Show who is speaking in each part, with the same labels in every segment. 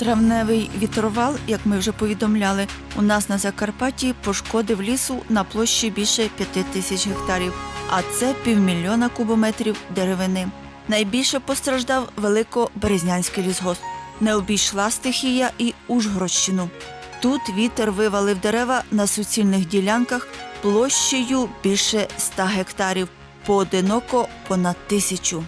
Speaker 1: Травневий вітровал, як ми вже повідомляли, у нас на Закарпатті пошкодив лісу на площі більше п'яти тисяч гектарів, а це півмільйона кубометрів деревини. Найбільше постраждав Великоберезнянський лісгосп. Не обійшла стихія і Ужгородщину. Тут вітер вивалив дерева на суцільних ділянках площею більше 100 гектарів, поодиноко понад тисячу.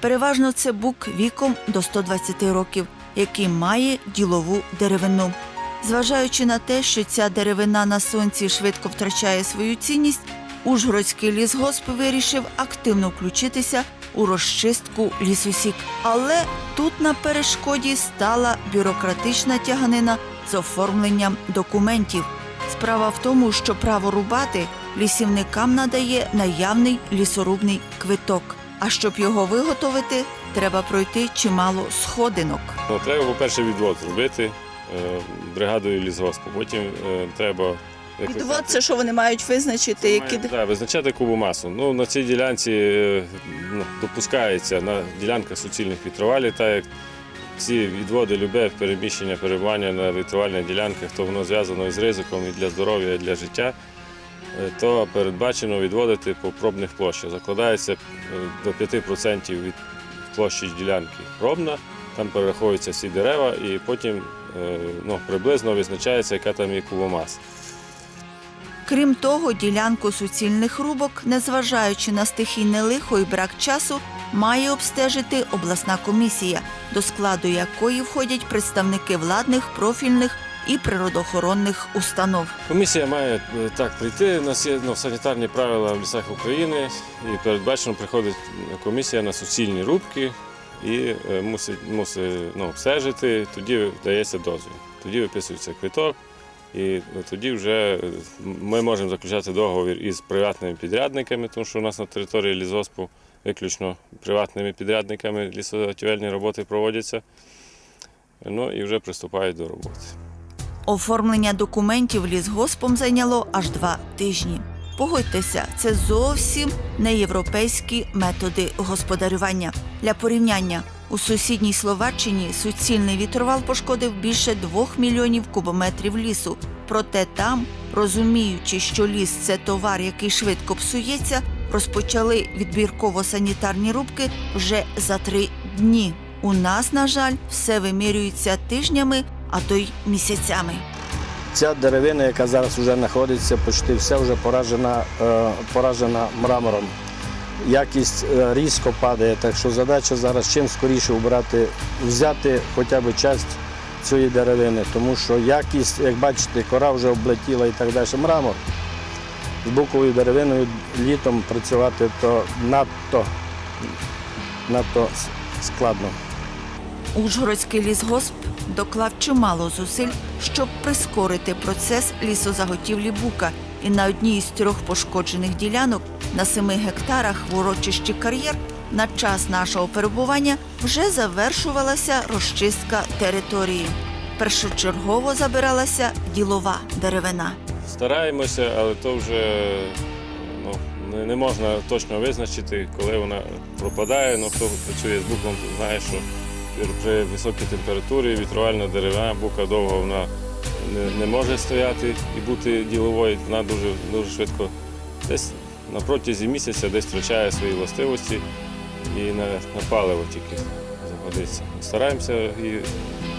Speaker 1: Переважно це бук віком до 120 років, який має ділову деревину. Зважаючи на те, що ця деревина на сонці швидко втрачає свою цінність, Ужгородський лісгосп вирішив активно включитися у розчистку лісосік. Але тут на перешкоді стала бюрократична тяганина з оформленням документів. Справа в тому, що право рубати лісівникам надає наявний лісорубний квиток. А щоб його виготовити, треба пройти чимало сходинок.
Speaker 2: Ну, треба, по-перше, відвод зробити е, бригадою лісгоспу. Потім е, треба.
Speaker 1: Відвод це що вони мають визначити, які
Speaker 2: Має- да, визначати кубомасу. Ну, на цій ділянці е, ну, допускається на ділянках суцільних вітровалів, так як всі відводи, любе переміщення, перебування на вітровальних ділянках, то воно зв'язано із ризиком і для здоров'я, і для життя. Е, То передбачено відводити по пробних площах. Закладається е, до 5% від площі ділянки пробна, там перераховуються всі дерева і потім е, ну, приблизно визначається, яка там є кубомаса.
Speaker 1: Крім того, ділянку суцільних рубок, незважаючи на стихійне лихо і брак часу, має обстежити обласна комісія, до складу якої входять представники владних, профільних і природоохоронних установ.
Speaker 2: Комісія має е, так прийти. У нас є ну, санітарні правила в лісах України, і передбачено приходить комісія на суцільні рубки і е, мусить, мусить ну, обстежити, тоді дається дозвіл. Тоді виписується квиток, і е, тоді вже е, ми можемо заключати договір із приватними підрядниками, тому що у нас на території лісгоспу виключно приватними підрядниками лісозаготівельні роботи проводяться. Ну і вже приступають до роботи.
Speaker 1: Оформлення документів лісгоспом зайняло аж два тижні. Погодьтеся, це зовсім не європейські методи господарювання. Для порівняння у сусідній Словаччині суцільний вітровал пошкодив більше двох мільйонів кубометрів лісу. Проте там, розуміючи, що ліс це товар, який швидко псується, розпочали відбірково-санітарні рубки вже за три дні. У нас, на жаль, все вимірюється тижнями, а то й місяцями.
Speaker 3: Ця деревина, яка зараз вже знаходиться, почти вся вже поражена, е, поражена мрамором. Якість е, різко падає, так що задача зараз чим скоріше убрати, взяти хоча б часть цієї деревини, тому що якість, як бачите, кора вже облетіла і так далі. Мрамор з буковою деревиною літом працювати то надто, надто складно.
Speaker 1: Ужгородський лісгосп доклав чимало зусиль, щоб прискорити процес лісозаготівлі бука. І на одній із трьох пошкоджених ділянок на семи гектарах в урочищі кар'єр на час нашого перебування вже завершувалася розчистка території. Першочергово забиралася ділова деревина.
Speaker 2: Стараємося, але то вже ну, не, можна точно визначити, коли вона пропадає. Ну, хто працює з буком, знає, що при- високій температурі вітровальна деревина, бука довго вона не, може стояти і бути діловою. Вона дуже, дуже швидко десь на протязі місяця десь втрачає свої властивості і на, на паливо тільки загодиться. Стараємося і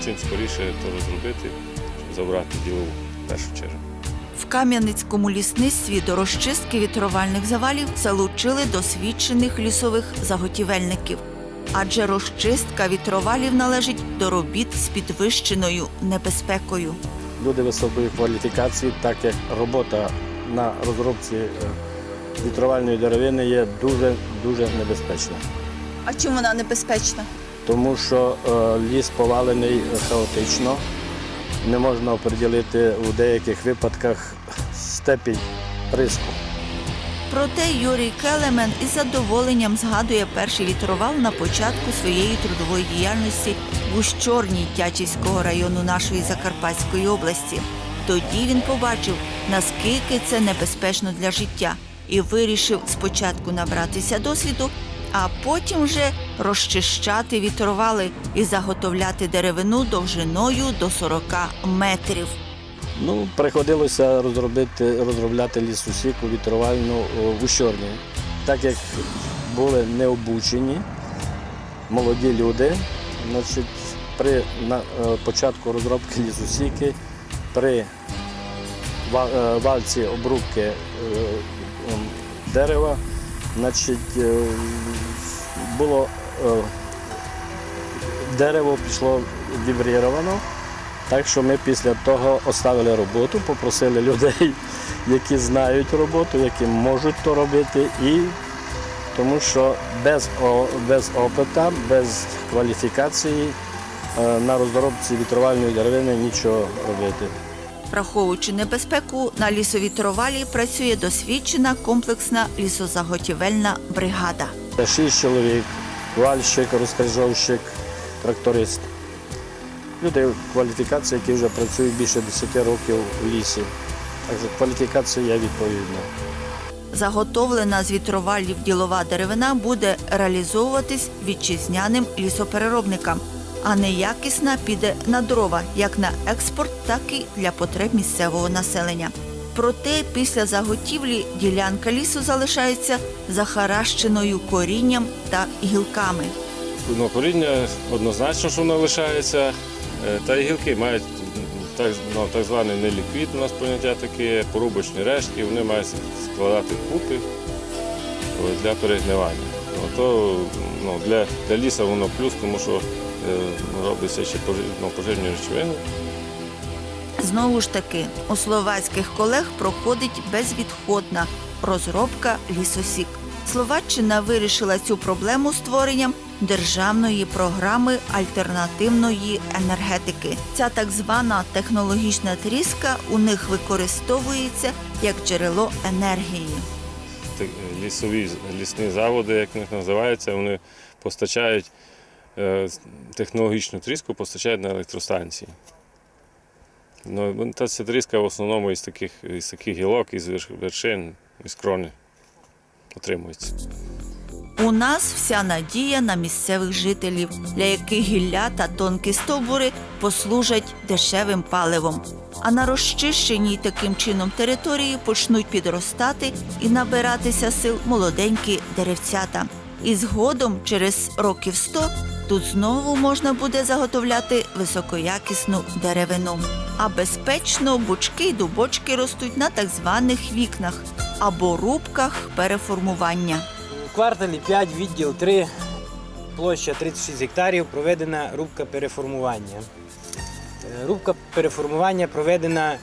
Speaker 2: чим скоріше то розробити, щоб забрати ділову в першу чергу.
Speaker 1: В Кам'яницькому лісництві до розчистки вітровальних завалів залучили досвідчених лісових заготівельників. Адже розчистка вітровалів належить до робіт з підвищеною небезпекою.
Speaker 3: люди високої кваліфікації, так як робота на розробці е, вітровальної деревини є дуже дуже небезпечна.
Speaker 1: А чим вона небезпечна?
Speaker 3: Тому що е, ліс повалений хаотично, не можна оприділити у деяких випадках степінь риску.
Speaker 1: Проте Юрій Келемен із задоволенням згадує перший вітровал на початку своєї трудової діяльності в Ущорній Тячівського району нашої Закарпатської області. Тоді він побачив, наскільки це небезпечно для життя, і вирішив спочатку набратися досвіду, а потім вже розчищати вітровали і заготовляти деревину довжиною до 40 метрів.
Speaker 3: Ну, приходилося розробити, розробляти лісосіку вітровальну о, в Ущорні. Так як були необучені молоді люди, значить, при на, е, початку розробки лісосіки, при е, вальці обрубки е, дерева, значить, було дерево пішло вібріровано. Так що ми після того оставили роботу, попросили людей, які знають роботу, які можуть то робити, і тому що без, без опита, без кваліфікації е, на розробці вітровальної деревини нічого робити.
Speaker 1: Враховуючи небезпеку, на лісовітровалі працює досвідчена комплексна лісозаготівельна бригада.
Speaker 3: Шість чоловік, вальщик, розкрижовщик, тракторист. Люди кваліфікації, які вже працюють більше 10 років у лісі. Так що кваліфікація є відповідна.
Speaker 1: Заготовлена з вітровалів ділова деревина буде реалізовуватись вітчизняним лісопереробникам, а неякісна піде на дрова як на експорт, так і для потреб місцевого населення. Проте після заготівлі ділянка лісу залишається захаращеною корінням та гілками.
Speaker 2: Ну, коріння однозначно, що воно лишається. Е, Та й гілки мають так, ну, так званий неліквід, у нас поняття таке, порубочні рештки, вони мають складати купи для перегнивання. Ну, то, ну, для, для лісу воно плюс, тому що е, робиться ще ну, поживні речовини.
Speaker 1: Знову ж таки, у словацьких колег проходить безвідходна розробка лісосік. Словаччина вирішила цю проблему створенням державної програми альтернативної енергетики. Ця так звана технологічна тріска у них використовується як джерело енергії.
Speaker 2: Лісові лісні заводи, як них називаються, вони постачають е, технологічну тріску, постачають на електростанції. Ну, та ця тріска в основному із таких, із таких гілок, із вершин, із крони отримується.
Speaker 1: У нас вся надія на місцевих жителів, для яких гілля та тонкі стовбури послужать дешевим паливом. А на розчищеній таким чином території почнуть підростати і набиратися сил молоденькі деревцята. І згодом, через років 100, тут знову можна буде заготовляти високоякісну деревину. А безпечно бучки й дубочки ростуть на так званих вікнах або рубках переформування.
Speaker 4: Кварталі 5, відділ 3, площа 36 гектарів, проведена рубка переформування. Е, Рубка переформування проведена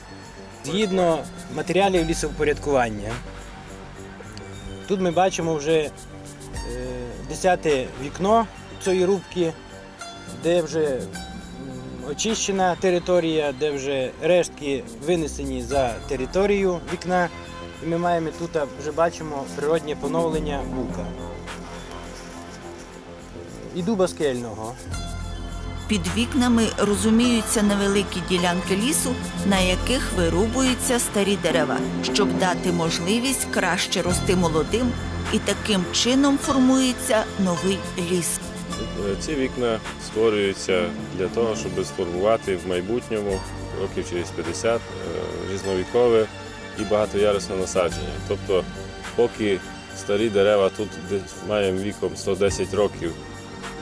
Speaker 4: згідно матеріалів лісовпорядкування. Тут ми бачимо вже 10-те вікно цієї рубки, де вже очищена територія, де вже рештки винесені за територію вікна. І ми маємо тут вже бачимо природнє поновлення бука. І дуба скельного.
Speaker 1: Під вікнами розуміються невеликі ділянки лісу, на яких вирубуються старі дерева, щоб дати можливість краще рости молодим, і таким чином формується новий ліс.
Speaker 2: Ці вікна створюються для того, щоб сформувати в майбутньому, років через 50, е, різновікове і багатоярусне насадження. Тобто, поки старі дерева тут маємо віком 110 років,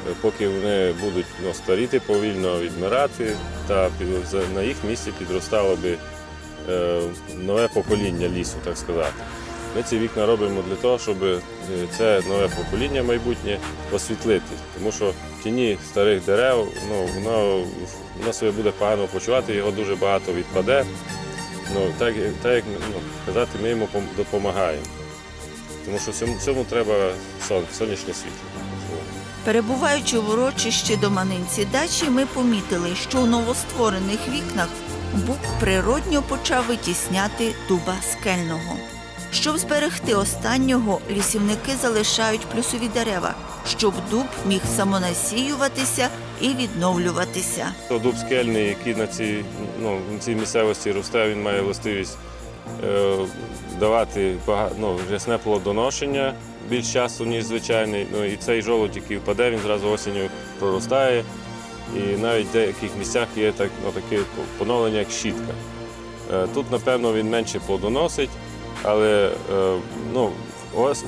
Speaker 2: е, поки вони будуть ну, старіти, повільно відмирати, та на їх місці підростало би е, нове покоління лісу, так сказати. Ми ці вікна робимо для того, щоб е, це нове покоління майбутнє освітлити. Тому що в тіні старих дерев ну, воно, воно себе буде погано почувати, його дуже багато відпаде. Ну, так, так як ну, казати, ми йому пом- допомагаємо. Тому що цьому, цьому треба сон, сонячне світло.
Speaker 1: Перебуваючи в урочищі до Манинці дачі, ми помітили, що у новостворених вікнах бук природньо почав витісняти дуба скельного. Щоб зберегти останнього, лісівники залишають плюсові дерева, щоб дуб міг самонасіюватися і відновлюватися.
Speaker 2: Дуб скельний, який на цій, ну, на цій місцевості росте, він має властивість е, давати ну, рясне плодоношення більш часу, ніж звичайний. Ну, і цей жолудь, який впаде, він зразу осінню проростає. І навіть в деяких місцях є так, ну, таке поновлення, як щітка. Е, Тут, напевно, він менше плодоносить, але е, ну,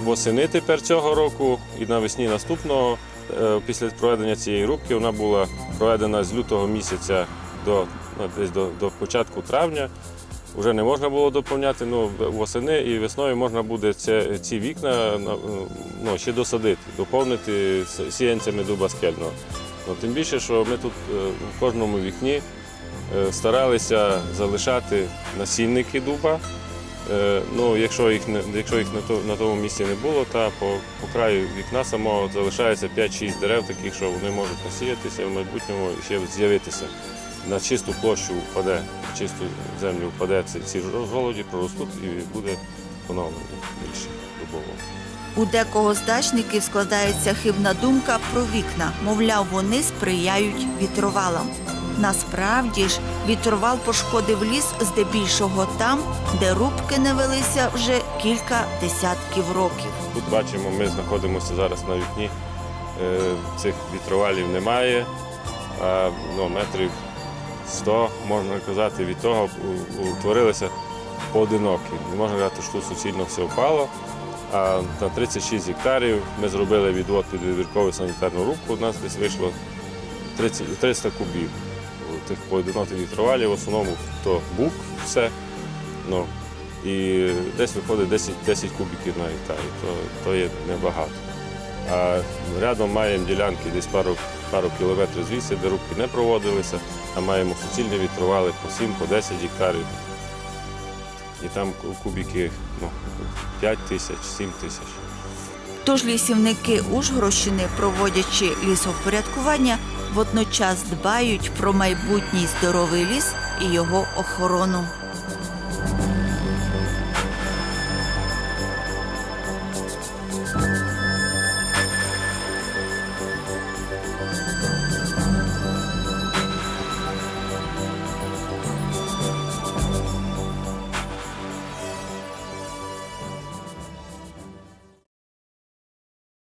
Speaker 2: восени тепер цього року і навесні наступного, після проведення цієї рубки, вона була проведена з лютого місяця до, ну, десь до, до початку травня. Вже не можна було доповняти, ну, восени і весною можна буде це, ці вікна ну, ще досадити, доповнити сіянцями дуба скельного. Ну, тим більше, що ми тут е, в кожному вікні е, старалися залишати насінники дуба. Е, Ну, якщо їх, не, якщо їх на, то, на тому місці не було, та по, по краю вікна самого залишається 5-6 дерев, таких, що вони можуть насіятися в майбутньому і ще з'явитися. На чисту площу впаде, на чисту землю впаде ці, ці жолоді, проростуть і буде поновлення більше дубово.
Speaker 1: У декого з дачників складається хибна думка про вікна, мовляв, вони сприяють вітровалам. Насправді ж вітровал пошкодив ліс здебільшого там, де рубки не велися вже кілька десятків років.
Speaker 2: Тут бачимо, ми знаходимося зараз на вікні. Е, Цих вітровалів немає, а ну, метрів 100, можна казати, від того утворилися поодинокі. Не можна казати, що тут суцільно все впало. А на 36 гектарів ми зробили відвод під відбіркову санітарну рубку. У нас десь вийшло 30, 300 кубів тих поодиноких вітровалів. В основному то бук все. Ну, і десь виходить 10, 10 кубиків на гектарі, то, то є небагато. А рядом маємо ділянки десь пару, пару кілометрів звідси, де рубки не проводилися, а маємо суцільні вітровали по 7, по 10 гектарів. І там ку- кубики ну, 5 тисяч, 7 тисяч.
Speaker 1: Тож лісівники Ужгородщини, проводячи лісовпорядкування, водночас дбають про майбутній здоровий ліс і його охорону.